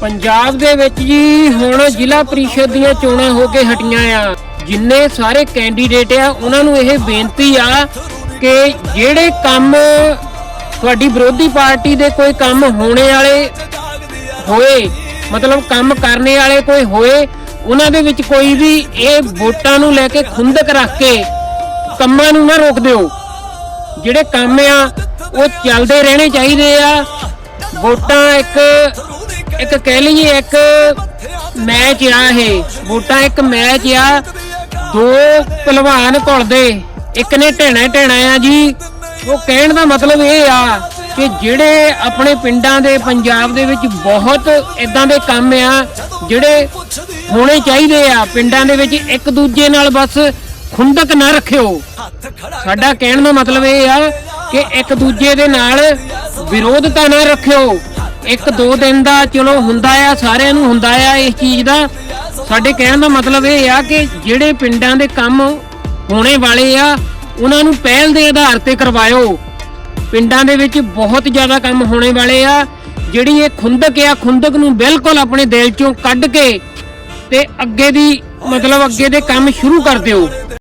ਪੰਜਾਬ ਦੇ ਵਿੱਚ ਜੀ ਹੁਣ ਜ਼ਿਲ੍ਹਾ ਪ੍ਰੀਸ਼ਦ ਦੀਆਂ ਚੋਣਾਂ ਹੋ ਕੇ ਹਟੀਆਂ ਆ। ਜਿੰਨੇ ਸਾਰੇ ਕੈਂਡੀਡੇਟ ਆ, ਉਹਨਾਂ ਨੂੰ ਇਹ ਬੇਨਤੀ ਆ ਕਿ ਜਿਹੜੇ ਕੰਮ ਤੁਹਾਡੀ ਵਿਰੋਧੀ ਪਾਰਟੀ ਦੇ ਕੋਈ ਕੰਮ ਹੋਣੇ ਵਾਲੇ ਹੋਏ, ਮਤਲਬ ਕੰਮ ਕਰਨੇ ਵਾਲੇ ਕੋਈ ਹੋਏ, ਉਹਨਾਂ ਦੇ ਵਿੱਚ ਕੋਈ ਵੀ ਇਹ ਵੋਟਾਂ ਨੂੰ ਲੈ ਕੇ ਖੁੰਦਕ ਰੱਖ ਕੇ ਕੰਮਾਂ ਨੂੰ ਨਾ ਰੋਕ ਦਿਓ। ਜਿਹੜੇ ਕੰਮ ਆ, ਉਹ ਚੱਲਦੇ ਰਹਿਣੇ ਚਾਹੀਦੇ ਆ। ਵੋਟਾਂ ਇੱਕ ਇੱਕ ਕਹਿ ਲਈਏ, ਇੱਕ ਮੈਚ ਆ ਇਹ। ਵੋਟਾਂ ਇੱਕ ਮੈਚ ਆ। ਦੋ ਪਹਿਲਵਾਨ ਘੁਲਦੇ ਇੱਕ ਨੇ ਢਹਿਣਾ ਢਹਿਣਾ ਆ ਜੀ। ਉਹ ਕਹਿਣ ਦਾ ਮਤਲਬ ਇਹ ਆ ਕਿ ਜਿਹੜੇ ਆਪਣੇ ਪਿੰਡਾਂ ਦੇ, ਪੰਜਾਬ ਦੇ ਵਿੱਚ ਬਹੁਤ ਇਦਾਂ ਦੇ ਕੰਮ ਆ, ਜਿਹੜੇ ਹੋਣੇ ਚਾਹੀਦੇ ਆ। ਪਿੰਡਾਂ ਦੇ ਵਿੱਚ ਇੱਕ ਦੂਜੇ ਨਾਲ ਬਸ ਖੁੰਦਕ ਨਾ ਰੱਖਿਓ। ਸਾਡਾ ਕਹਿਣ ਦਾ ਮਤਲਬ ਇਹ ਆ ਕਿ ਇੱਕ ਦੂਜੇ ਦੇ ਨਾਲ ਵਿਰੋਧਤਾ ਨਾ ਰੱਖਿਓ। ਇੱਕ ਦੋ ਦਿਨ ਦਾ ਚਲੋ ਹੁੰਦਾ ਆ, ਸਾਰਿਆਂ ਨੂੰ ਹੁੰਦਾ ਆ ਇਸ ਚੀਜ਼ ਦਾ। ਸਾਡੇ ਕਹਿਣ ਦਾ ਮਤਲਬ ਇਹ ਆ ਕਿ ਜਿਹੜੇ ਪਿੰਡਾਂ ਦੇ ਕੰਮ ਹੋਣੇ ਵਾਲੇ ਆ, ਉਹਨਾਂ ਨੂੰ ਪਹਿਲ ਦੇ ਆਧਾਰ ਤੇ ਕਰਵਾਇਓ। ਪਿੰਡਾਂ ਦੇ ਵਿੱਚ ਬਹੁਤ ਜ਼ਿਆਦਾ ਕੰਮ ਹੋਣੇ ਵਾਲੇ ਆ, ਜਿਹੜੀ ਇਹ ਖੁੰਦਕ ਆ, ਖੁੰਦਕ ਨੂੰ ਬਿਲਕੁਲ ਆਪਣੇ ਦਿਲ ਚੋਂ ਕੱਢ ਕੇ ਤੇ ਅੱਗੇ ਦੀ ਮਤਲਬ ਅੱਗੇ ਦੇ ਕੰਮ ਸ਼ੁਰੂ ਕਰ ਦਿਓ।